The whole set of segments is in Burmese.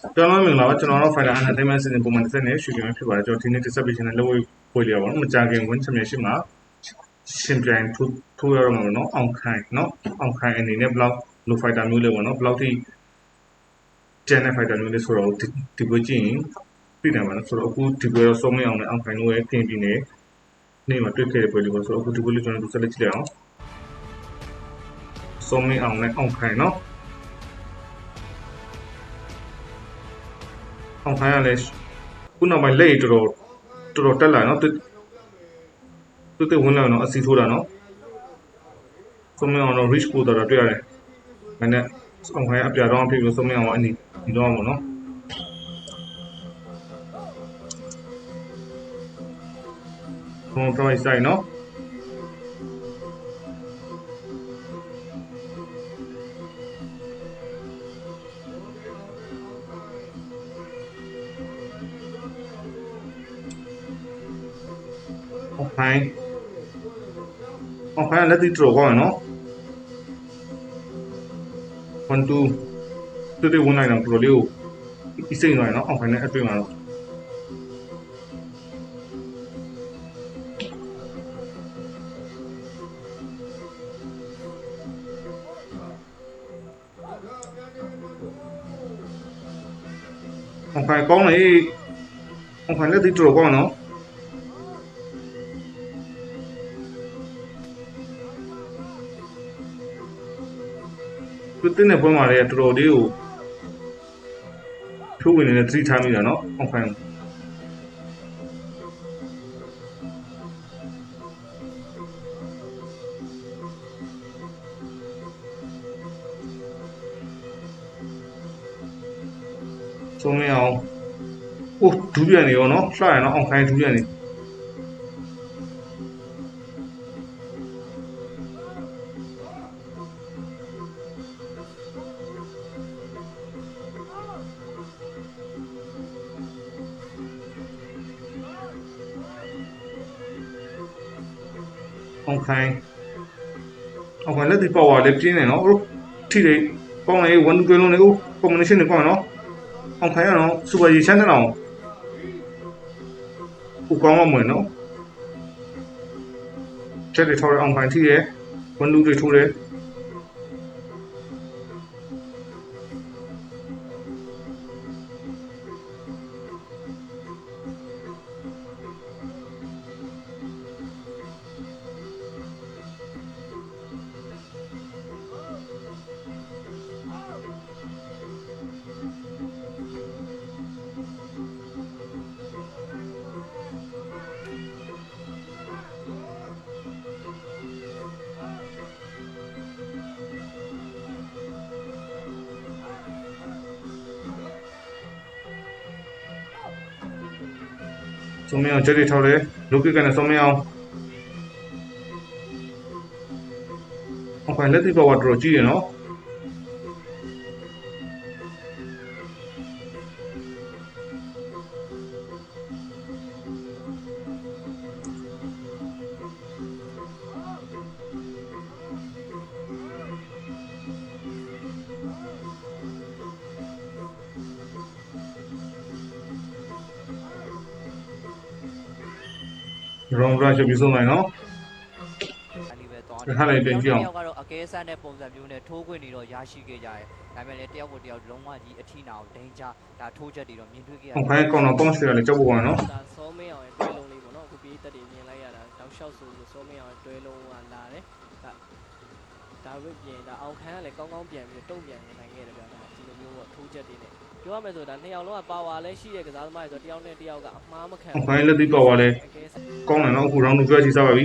ကျွန်တော်မင်္ဂလာပါကျွန်တော်တို့ Fighter Entertainment စီစဉ်ပုံမှန်တစ်ဆက်နဲ့ရှူတင်မှာဖြစ်ပါတယ်ကျွန်တော်ဒီနေ့တစ်ဆက်ပေးခြင်းနဲ့လက်ဝဲပွေလေးပါဘောနော်မကြခင် win championship မှာရှင်ပြိုင်ထိုးထိုးရတော့မှာပေါ့နော်အောင်ခိုင်နော်အောင်ခိုင်အနေနဲ့ဘလောက်လို fighter မျိုးလဲပေါ့နော်ဘလောက်ထိကျန်တဲ့ fighter မျိုးလဲဆိုတော့ဒီဒီပွဲကြည့်ရင်ပြည်တယ်ပါနော်ဆိုတော့အခုဒီပွဲတော့စုံမအောင်နဲ့အောင်ခိုင်တို့ရဲ့ပြင်ပြနေနေ့မှာတွေ့ခဲ့တဲ့ပွဲလေးပေါ့ဆိုတော့အခုဒီပွဲလေးကျွန်တော်တို့ဆက်လက်ကြည့်လိုက်အောင်စုံမအောင်နဲ့အောင်ခိုင်နော် အောင်ခိုင်းရလဲခုနောက်ပိုင်းလက်ရတော်တော်တော်တက်လာနော်တူတူတူဝင်လာနော်အစီထိုးတာနော်စုံမအောင်တော့ reach ပို့တော့တွေ့ရတယ်မနေ့အောင်ခိုင်းအပြတော့အဖြစ်ပြီးစုံမအောင်အနီဒီတော့မှာနော်ဘုံ price ဆိုင်နော် ခိုင်းအောင်ခိုင်းလက်တီတော်ကောင်းရနော်1 2တူတူဝင်လိုက်တော့တော်လေးကိုအစိမ့်သွားရနော်အောင်ခိုင်းနဲ့အတွေ့မှာတော့အောင်ခိုင်းကောင်းလေအောင်ခိုင်းလက်တီတော်ကောင်းနော် တင်းတဲ့ဘွဲမှာလည်းတော်တော်လေးကိုဖြိုးဝင်နေတဲ့သတိထားမိတာနော်အောင်ခိုင်းဆုံးမအောင်အိုးဒူးပြန်နေရောနော်လှရနော်အောင်ခိုင်းဒူးပြန်နေ ခိုင်းအောင်ခိုင်းလက်ဒီပါဝါလေးပြင်းနေနော်အိုးထိတယ်ကောင်းလေ1 2တွဲလုံးလေအိုး combination နဲ့ကောင်းနော်အောင်ခိုင်းရနော်စူပါရီချမ်းတဲ့အောင်ဟိုကောင်းမှမဝင်နော်ချက်တွေထောက်ရအောင်ခိုင်းထိတယ်1 2တွေထိုးတယ် ဆုံးမအောင်ချက်တွေထောက်တယ်လူကိကနဲ့ဆုံးမအောင်အောင်ခိုင်းလက်ဒီပါဝါတော်တော်ကြီးရနော် ရောင်းရချက်ပြီးဆုံးနိုင်နော်အဲ့ဒီပဲသွားဒီခါလေးပြန်ကြည့်အောင်တယောက်ကတော့အကဲဆန်းတဲ့ပုံစံမျိုးနဲ့ထိုးခွင့်တွေတော့ရရှိခဲ့ကြတယ်ဒါပေမဲ့လည်းတယောက်ကိုတယောက်လုံးဝကြီးအထီနာကိုဒိန်ချဒါထိုးချက်တွေတော့မြင်တွေ့ခဲ့ရအောင်ခိုင်းကောင်တော့တောင်းရွှေရလေကြောက်ဖို့ပါနော်ဒါစောမင်းအောင်ရဲ့တွဲလုံးလေးပေါ့နော်အခုပြေးတက်တွေမြင်လိုက်ရတာတောက်လျှောက်ဆိုဆိုစောမင်းအောင်ရဲ့တွဲလုံးကလာတယ်ဒါဒါပဲပြင်ဒါအောင်ခန်းကလည်းကောင်းကောင်းပြန်ပြီးတုံ့ပြန်နေနိုင်ခဲ့တယ်ဗျာဒါဒီလိုမျိုးပေါ့ထိုးချက်တွေနဲ့ ပြောရမယ်ဆိုဒါနှစ်ယောက်လုံးကပါဝါလည်းရှိတဲ့ကစားသမားတွေဆိုတယောက်နဲ့တယောက်ကအမှားမခံအောင်ခိုင်းလက်ဒီပါဝါလေအကဲဆန်းကောင်းတယ်နော်အခုရောင်းတူကြွချီစားပါပြီ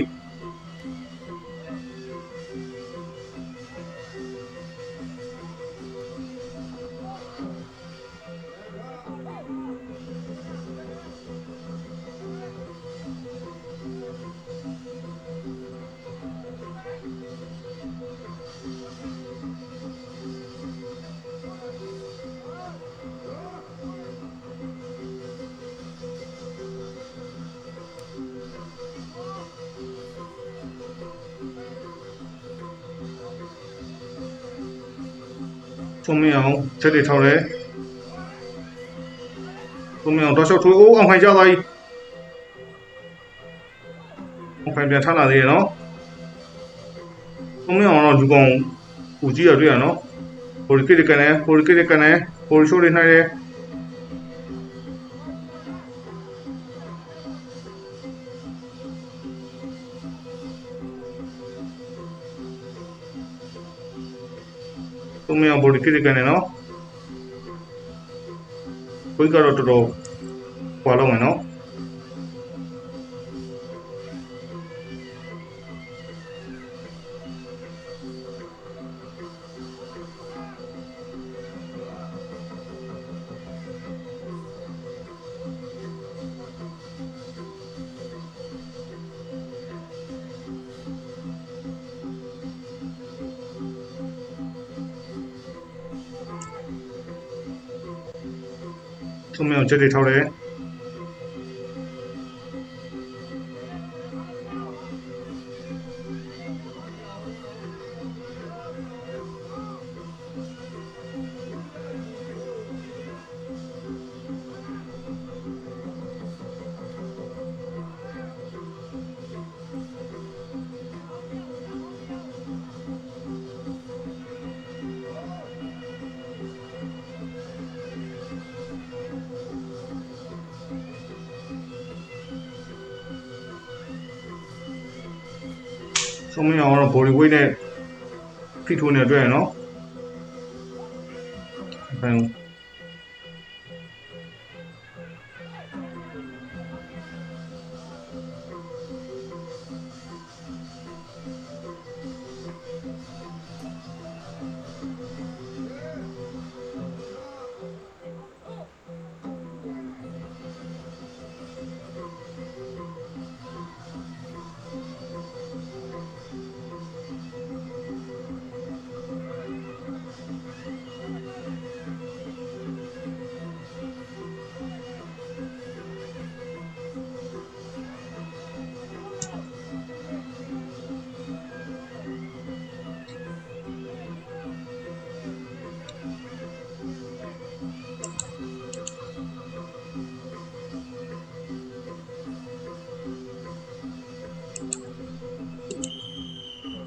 ဆုံးမအောင်ချက်တွေထောက်တယ်သုံးမအောင်တော့ရှောက်ထိုးအိုးအောင်ခိုင်ကြသွားပြီအောင်ခိုင်ပြန်ထလာသေးရနော်သုံးမအောင်တော့လူကောင်ကိုကြည့်ရတွေ့ရနော်ဟိုဒီကိတကန်နဲ့ဟိုဒီကိတကန်နဲ့ဟိုဒီရှိုးလေးနှိုင်းတယ် ဘောဒီကိတကန်နဲ့နော်ဘိတ်ကတော့တော်တော်ဟွာလောက်မယ်နော် သုံးမအောင်ချက်တွေ ထောက်တယ်သုံးမအောင်ကတော့ဘောဒီဝိတ်နဲ့ဖိထိုးနေတွေ့ရနော်ဘယ်ဘယ်လိုပြောချင်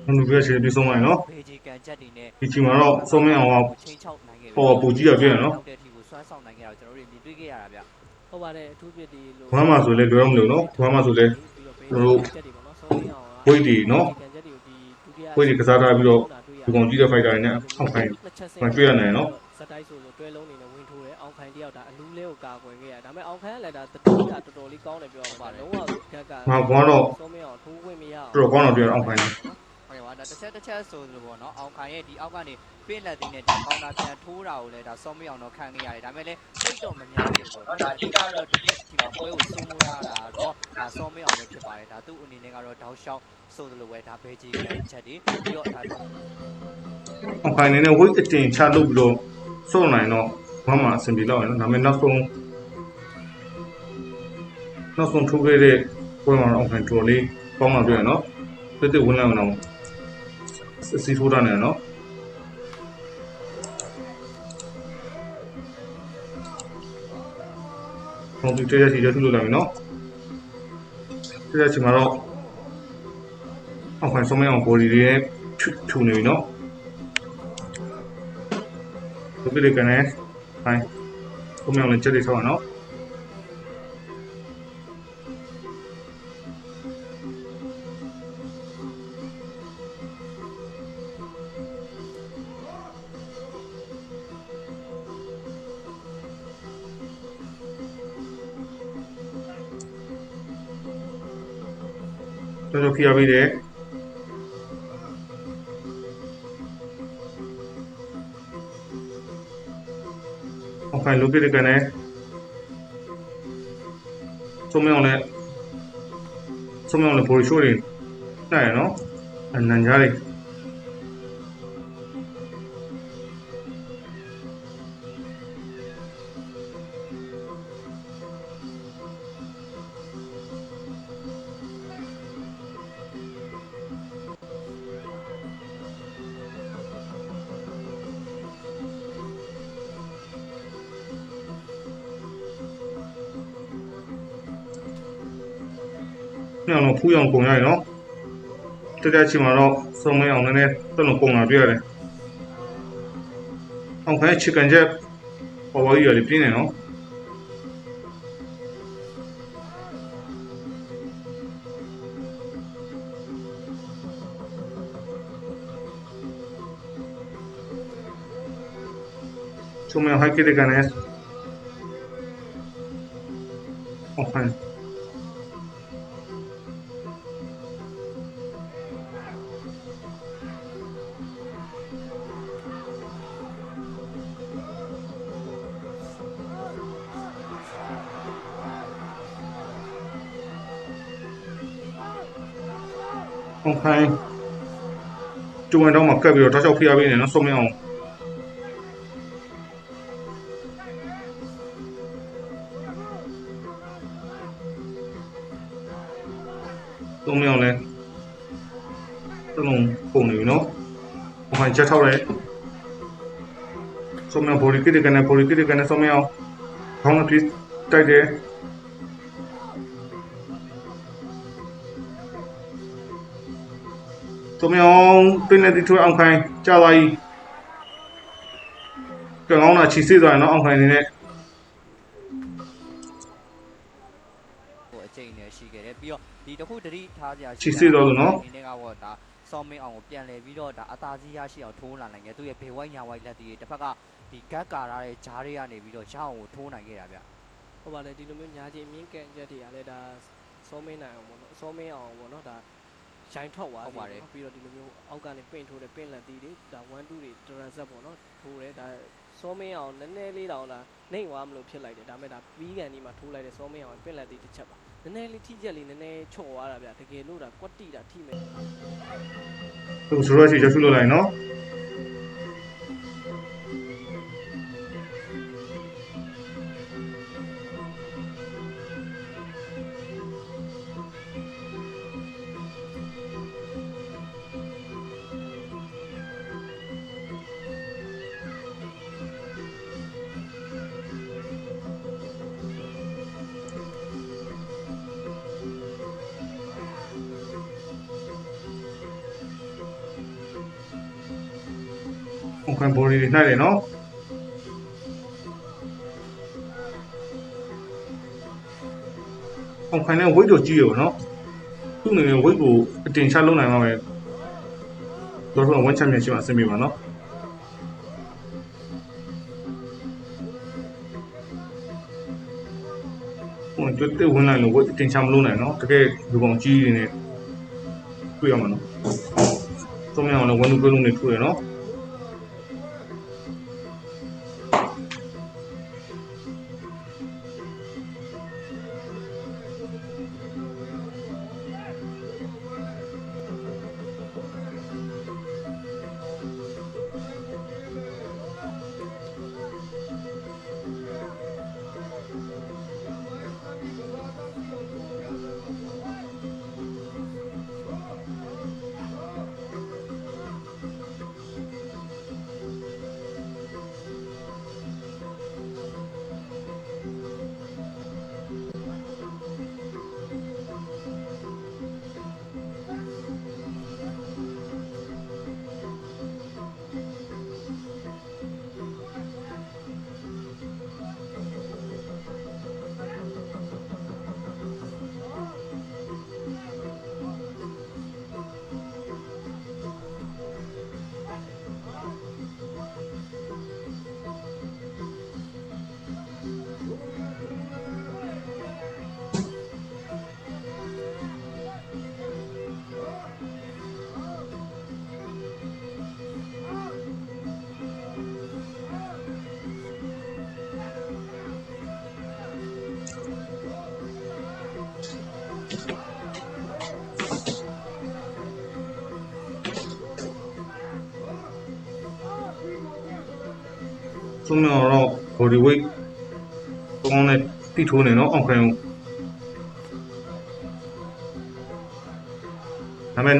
ပြီးဆုံးမယ်နော်ဘေဂျီကန်ချက်တွေနဲ့ဒီချိန်မှာတော့ဆုံးမအောင်ကချင်းချောက်နိုင်ခဲ့ဟောပူကြီးရတွေ့ရနော်နောက်တဲ့အထိကိုစွမ်းဆောင်နိုင်ခဲ့တာကိုကျွန်တော်တို့မြင်တွေ့ခဲ့ရတာဗျဟုတ်ပါတယ်အထူးဖြစ်ဒီလိုဘွမ်းမှာဆိုလဲလွယ်အောင်မလို့နော်ဘွမ်းမှာဆိုလဲကျွန်တော်တို့ချက်တွေပေါ့နော်ဆုံးရအောင်ဝိတ်တွေနော်ကန်ချက်တွေကိုဒီဒုတိယဝိတ်တွေကစားထားပြီးတော့ဒီကောင်ကြီးတဲ့ fighter တွေနဲ့အောက်ခိုင်းမှတွေ့ရနိုင်နော်စက်တိုက်ဆိုလို့တွဲလုံးနေနဲ့ဝင်ထိုးတယ်အောင်ခိုင်တယောက်ဒါအလူးလေးကိုကာကွယ်ခဲ့ရဒါပေမဲ့အောင်ခိုင်ကလည်းဒါတတိကတော်တော်လေးကောင်းတယ်ပြောရမှာလုံးဝကက်ကငါဘွမ်းတော့ဆုံးမအောင်ထိုးခွင့်မရအောင်တော်တော်ကောင်းတော့တွေ့ရအောင်ခိုင်းတယ် ဟုတ်ကဲ့ပါဒါတစ်ချက်တစ်ချက်ဆိုသလိုပေါ့နော်အောင်ခိုင်ရဲ့ဒီအောက်ကနေပင့်လက်သေးနဲ့ဒီကောင်တာပြန်ထိုးတာကိုလည်းဒါစောမေးအောင်တော့ခံခဲ့ရတယ်ဒါပေမဲ့လည်းစိတ်တော့မများဘူးပေါ့နော်ဒါအဓိကတော့ဒီဒီမှာပွဲကိုစိုးမိုးထားတာတော့ဒါစောမေးအောင်ပဲဖြစ်ပါတယ်ဒါသူ့အနေနဲ့ကတော့တောက်လျှောက်ဆိုသလိုပဲဒါဘေဂျီကန်ချက်တွေပြီးတော့ဒါအောင်ခိုင်းနေနဲ့ဝိတ်အတင်ချလုပ်ပြီးတော့စော့နိုင်တော့ဘွမ်းမှာအဆင်ပြေတော့ရနော်ဒါပေမဲ့နောက်ဆုံးနောက်ဆုံးထိုးခဲ့တဲ့ပွဲမှာတော့အောင်ခိုင်းတော်လေးကောင်းတော့တွေ့ရနော်တက်တက်ဝင်လာအောင် စီထိုးတာနေနော်ဟောဒီတက်ရစီရထုလို့လာပြီနော်တက်ရစီမှာတော့အောက်ခံဆုံးမအောင် body တွေနဲ့ထူနေပြီနော်ဒီပြိကနေဟိုင်းဆုံးမအောင်လည်းချက်တွေထောက်အောင်နော် ဖိအားပေးတယ်အောက်ခံလူပြိကနေဆုံးမအောင်လည်းဆုံးမအောင်လည်း body show တွေနိုင်ရနော်အနန်ကြားတွေ ဖူးအောင်ကုန်ရရင်နော်တက်တက်ချီမှာတော့စုံမအောင်နည်းနည်းတက်လုံးကုန်လာပြရတယ်အောင်ခိုင်းချီကန်ချက်ပေါ်ပေါ်ကြီးရလေပြင်းနေနော်ချုံမဟိုက်ကိတဲ့ကနေအောင် ခိုင်းဟုတ်ခိုင်းကျုံဝင်တော့မှကပ်ပြီးတော့တောက်ချောက်ဖိအားပေးနေနော်စုံမအောင်စုံမအောင်လဲတလုံးပုံနေပြီနော်ဟုတ်ခိုင်းချက်ထောက်တယ်စုံမအောင်ဘော်လီကိတကနေဘော်လီကိတကနေစုံမအောင်ခေါင်းနဲ့ပြီးတိုက်တယ် သုံးမြောင်ပင်နဲ့တီထွေးအောင်ခိုင်းကြာသွားပြီကံကောင်းတာချီစစ်သွားရင်တော့အောင်ခိုင်းနေနဲ့ဟိုအချိန်နဲ့ရှိခဲ့တယ်ပြီးတော့ဒီတစ်ခုတတိထားကြချီစစ်တော့လို့နော်ဒီနေ့ကတော့ဒါစောင်းမင်းအောင်ကိုပြန်လဲပြီးတော့ဒါအသာစီးရရှိအောင်ထိုးလာနိုင်ခဲ့သူရဲ့ဘေဝိုင်းညာဝိုင်းလက်တီတစ်ဖက်ကဒီဂတ်ကာရတဲ့ဂျားတွေကနေပြီးတော့ရအောင်ကိုထိုးနိုင်ခဲ့တာဗျဟုတ်ပါလေဒီလိုမျိုးညာချင်းမြင့်ကန်ချက်တွေကလည်းဒါစောမင်းနိုင်အောင်ပေါ့နော်စောမင်းအောင်ပေါ့နော်ဒါ ရိုင်းထွက်သွားပြီပေါ့နော်ပြီးတော့ဒီလိုမျိုးအောက်ကနေပင့်ထိုးတယ်ပင့်လက်တီးတွေဒါ1 2တွေတရန်ဆက်ပေါ့နော်ထိုးတယ်ဒါစောမင်းအောင်နည်းနည်းလေးတောင်ဒါနှိမ့်သွားမလို့ဖြစ်လိုက်တယ်ဒါပေမဲ့ဒါပြီးကန်ဒီမှာထိုးလိုက်တဲ့စောမင်းအောင်ပင့်လက်တီးတစ်ချက်ပါနည်းနည်းလေးထိချက်လေးနည်းနည်းချော့သွားတာဗျတကယ်လို့ဒါကွက်တိတာထိမယ် သူဆိုတော့ချီချက်ဆုလို့လိုက်နော် ဟုတ်ခိုင်းဘော်လီတွေနှိုက်တယ်နော်အောင်ခိုင်းတဲ့ဝိတ်တော့ကြီးရောနော်သူ့အနေနဲ့ဝိတ်ကိုအတင်ချလုံးနိုင်မှာပဲတော့တော့ဝန်ချမ်းမြေရှိမှအဆင်ပြေပါနော်ဟိုကျွတ်တဲ့ဝင်လိုက်လို့ဝိတ်အတင်ချမလုံးနိုင်နော်တကယ်လူကောင်ကြီးတွေနဲ့တွေ့ရမှာနော်သုံးရအောင်လည်းဝန်လူပြုံးလုံးတွေတွေ့ရနော် ဆုံးမြောက်တော့ body weight ကောင်းတဲ့တိထိုးနေတော့အောက်ခိုင်းကိုဒါမဲ့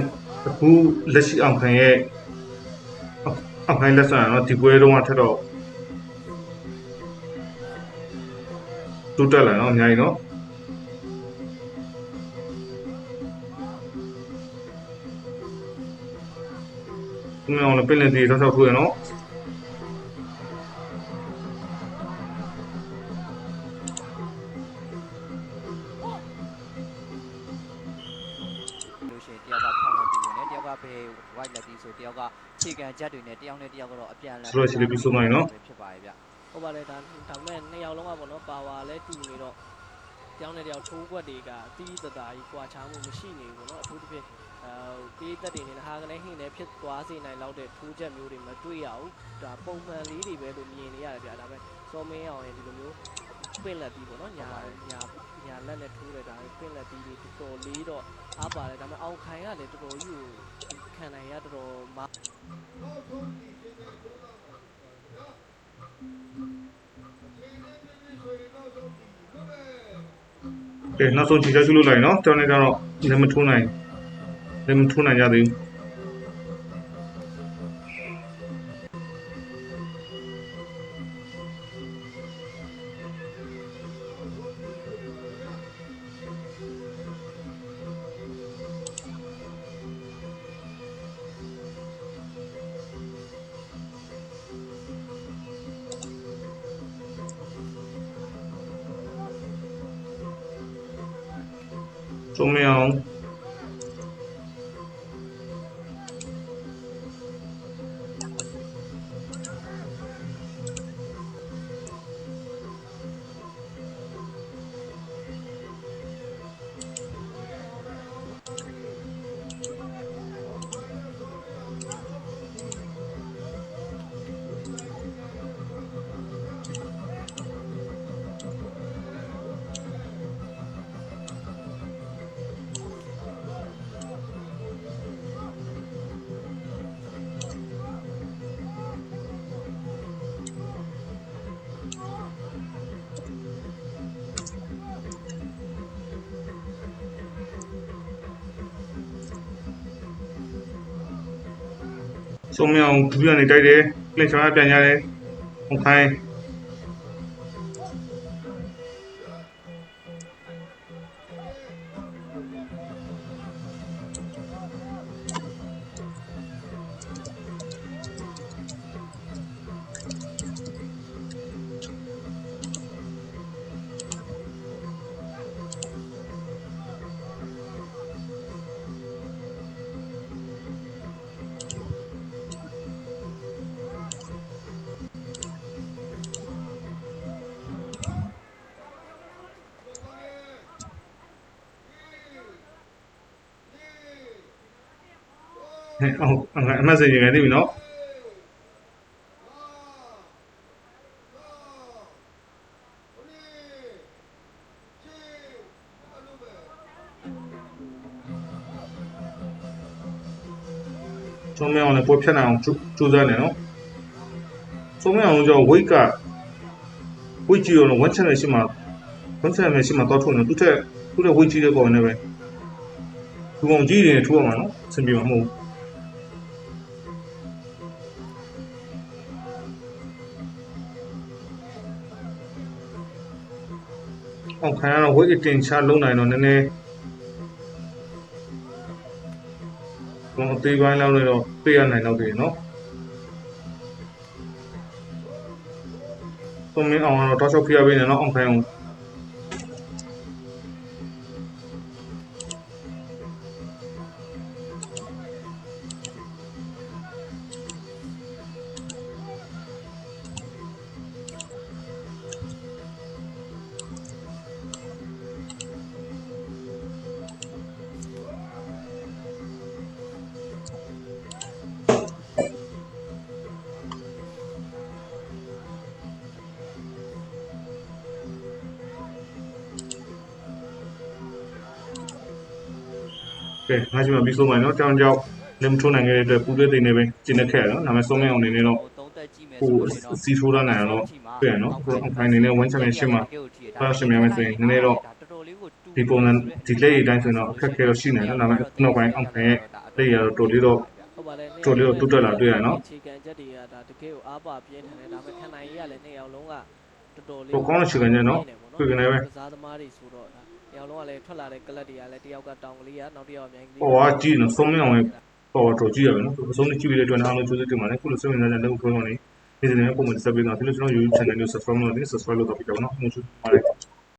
အခုလက်ရှိအောင်ခံရဲ့အောင်ခံလက်ဆံတော့ဒီပွဲတော့ထက်တော့တူတက်လာတော့အများကြီးတော့ကျွန်တော်လည်းပြင်လည်တည်ဆောက်ဆောက်ထိုးရတော့ ဘေး white လက်တီဆိုတယောက်ကခြေကန်ချက်တွေနဲ့တယောက်နဲ့တယောက်ကတော့အပြန်အလှန်ဖြစ်ပါရဲ့ဗျဟုတ်ပါတယ်ဒါဒါပေမဲ့နှစ်ယောက်လုံးကပေါ့နော်ပါဝါလဲတူနေတော့တယောက်နဲ့တယောက်ထိုးကွက်တွေကတီးတတာကြီးကွာချားမှုမရှိနေဘူးပေါ့နော်အထူးသဖြင့်အဲပေးသက်တွေနဲ့ဟာကနေဟင်းနဲ့ဖြစ်သွားစေနိုင်လောက်တဲ့ထိုးချက်မျိုးတွေမတွေ့ရဘူးဒါပုံမှန်လေးတွေပဲလို့မြင်နေရတယ်ဗျာဒါပေမဲ့စောမင်းအောင်ရဲ့ဒီလိုမျိုး ပင့်လက်ပြီးပေါ့နော်ညာညာညာလက်နဲ့ထိုးတယ်ဒါပင့်လက်ပြီးတွေတော်တော်လေးတော့အားပါတယ်ဒါပေမဲ့အောင်ခိုင်ကလည်းတော်တော်ကြီးကိုခံနိုင်ရတော်တော်မကဲနောက်ဆုံးခြေချရှုလို့လိုက်နော်တောင်းနေကြတော့လည်းမထိုးနိုင်လည်းမထိုးနိုင်ကြသေးဘူး စိုးမင်း အောင်စိုးမင်းအောင်ဒူးရနေတိုက်တယ်ကလစ်ချောင်းပြန်ရတယ်ဟုတ်ခိုင်း ဟဲ့အောင်အမတ်စင်ရင်ကနေပြီနော်စိုးမင်းအောင်လည်းပွဲဖြတ်နိုင်အောင်ကြိုးစားနေနော်စိုးမင်းအောင်ကြောင့်ဝိတ်ကဝိတ်ကြီးရောဝမ်းချက်နဲ့ရှိမှဝမ်းချက်နဲ့ရှိမှတော့ထုံနေသူ့ထက်သူ့ထက်ဝိတ်ကြီးတဲ့ကောင်နဲ့ပဲသူကောင်ကြီးတွေနဲ့ထိုးရမှာနော်အဆင်ပြေမှာမဟုတ်ဘူး အောင်ခံရတော့ဝိတ်အတင်ချလုံးနိုင်တော့နည်းနည်းကျွန်တော်အသေးပိုင်းလောက်နဲ့တော့ပြေးရနိုင်တော့တယ်နော်သုံးမင်းအောင်ကတော့တောက်လျှောက်ဖိရပေးနေနော်အောင်ခံအောင် ကဲငါ့ရှိမှပြီးဆုံးမယ်နော်တောင်းကြောက်လက်မထိုးနိုင်ခဲ့တဲ့အတွက်ပူးသွဲသိနေပဲကျင်းနေခဲ့ရနော်ဒါပေမဲ့ဆုံးမအောင်နေနေတော့သုံးသက်ကြည့်မယ်ဟိုစီထိုးရနိုင်တော့ပြန်နော်ဟိုအခိုင်နေနဲ့ဝမ်းချမ်းရှင်းမှာဘာရှင်များမယ်ဆိုရင်နည်းနည်းတော့တော်တော်လေးကိုတူဒီပုံစံဒီလက်ရည်တိုင်းဆိုရင်တော့အခက်ခဲတော့ရှိနေတယ်ဒါပေမဲ့နောက်ပိုင်းအောင်ခိုင်ရဲ့လက်ရည်တော့တော်လေးတော့ဟုတ်ပါတယ်တော်လေးတော့တိုးတက်လာတွေ့ရနော်အခြေခံချက်တွေကဒါတကယ်ကိုအားပါပြင်းထန်တယ်ဒါပေမဲ့ခံနိုင်ရည်ကလည်းနှစ်ယောက်လုံးကတော်တော်လေးဟိုကောင်းတဲ့ခြေခံချက်နော်တွေ့ကနေပဲကစားသမားတွေဆိုတော့ ဒါနှစ်ယောက်လုံးကလည်းထွက်လာတဲ့ကလပ်တွေကလည်းတယောက်ကတောင်ကလေးကနောက်တစ်ယောက်ကမြိုင်ကလေးဟောကကြည့်နော်ဆုံးမအောင်ရဲ့ power draw ကြည့်ရမယ်နော်အဆုံးကြည့်ပြီးတဲ့အတွက်အားလုံးကြိုးစားတင်ပါတယ်ခုလိုစိတ်ဝင်စားတဲ့လက်ကိုဖုန်းကနေဒီနေ့ပုံမှန် subscribe လုပ်ပြီးလို့ကျွန်တော် YouTube channel ကို subscribe လုပ်နေ subscribe လုပ်တော့ပြကြပါတော့နော်ဟုတ်ပါတယ်